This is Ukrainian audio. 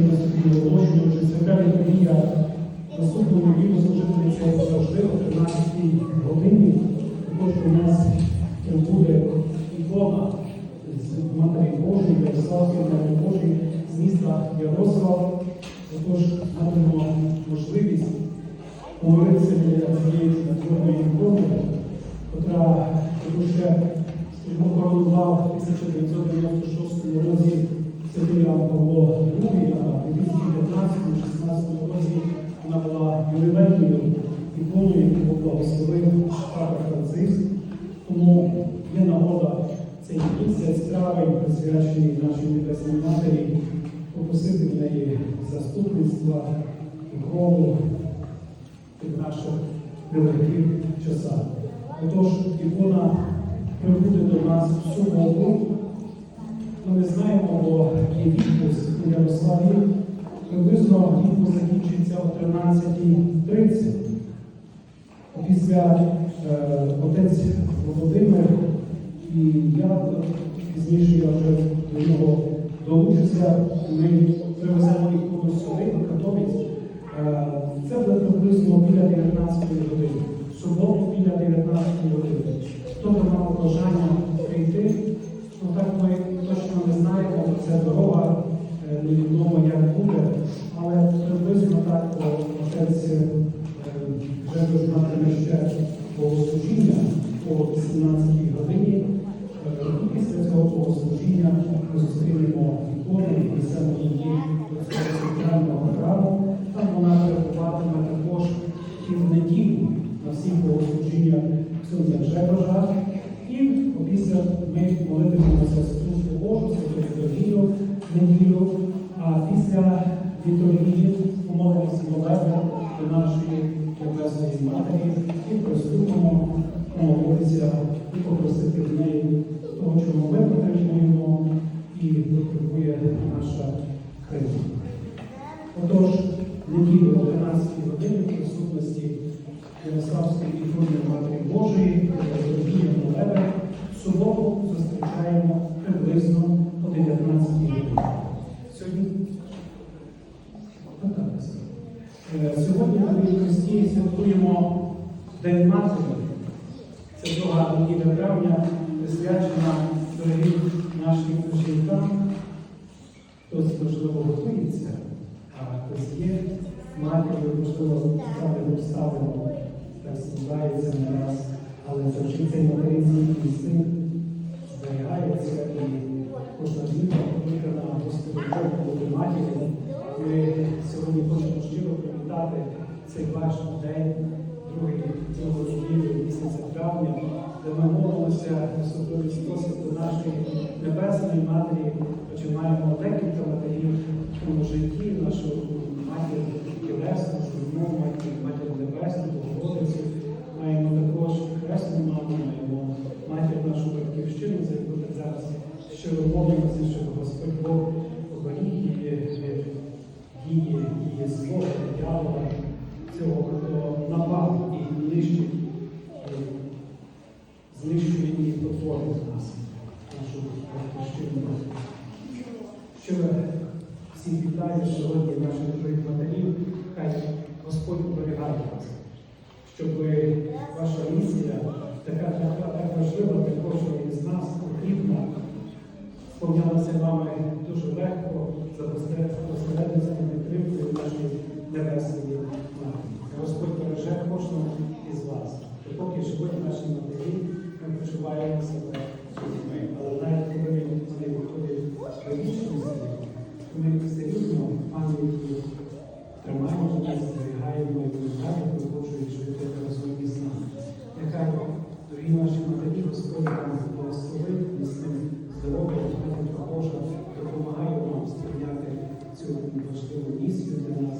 на собі оголошуючи свята Євгенія наступну неділю служити як завжди о 13 годині. Також у нас буде ікона з Матері Божої, Ярославки Матері Божої з міста Ярослав. Також матимо можливість говорити. Яку благословив Франциск. Тому є нагода цей місяць травень, присвячений нашій Небесній Матері, попросити в неї заступництва, покрову в наших нелегких часах. Отож, ікона прибуде до нас в суботу. Ми не знаємо, бо є відпуск у Ярославі. Приблизно відпуск закінчиться о 13.30. Після е, отець Володимир і я пізніше я вже до нього долучуся. Ми привеземо ікону сюди, в Катовіць. Е, Це буде приблизно біля 19 години. Суботу біля 19 години. Хто би мав бажання прийти, ну так ми точно не знаємо, це дорога, е, невідомо як буде, але приблизно так отець е, вже дознатиме ще богослужіння о 18 годині. Після цього богослужіння ми зустрінемо ікону і внесемо її до центрального храму. Там вона перебуватиме також і в неділю на всіх богослужіннях Ксенія Жебожа. І після ми молитимемося службу Божу, літургію неділю, а після літургії помолимося молебен до нашої Небесної Матері і приступимо молитися і попросити в неї того, чого ми потребуємо і потребує наша країна. Отож, неділю о 12 годині в присутності Ярославської ікони Матері Божої, Літургія Молебен, в суботу зустрічаємо приблизно о 19 Сьогодні ми в Христі святкуємо День Матері. Це друга неділя травня, присвячена дорогим нашим жінкам. Хтось, можливо, готується, а хтось є матір'ю, можливо, саме обставину, так складається на нас, але завжди цей материнський інстинкт зберігається і кожна жінка покликана Господу Богу бути матір'ю. Ми сьогодні хочемо щиро привітати цей ваш день, другий цього неділі місяця травня, де ми молимося особливий спосіб до нашої небесної матері, починаємо декілька матерів тому житті, нашу матір Тілесну, журну, матір, матір Небесну, Богородицю. Маємо також хресну маму, маємо матір нашу батьківщину, за яку ми зараз щиро молимося, щоб Господь Бог оберіг її дії її злого дьявола, цього, хто напав і нищить, знищує і потворить нас, нашу батьківщину. Щиро всіх вітаю сьогодні наших дорогих матерів, хай Господь оберігає вас, щоб ваша місія, така, така так важлива для кожного із нас, потрібна, сповнялася вами дуже легко за посередництвом підтримкою нашої небесної матері. Господь береже кожного із вас. І поки живуть наші матері, ми почуваємо себе людьми. Але навіть коли вони виходять до вічності, ми все рівно пам'яті тримаємо нас, зберігаємо і далі продовжують жити разом із нами. Нехай, дорогі наші матері, Господь вам благословить міцним здоров'я, сприйняти цю важливу місію для нас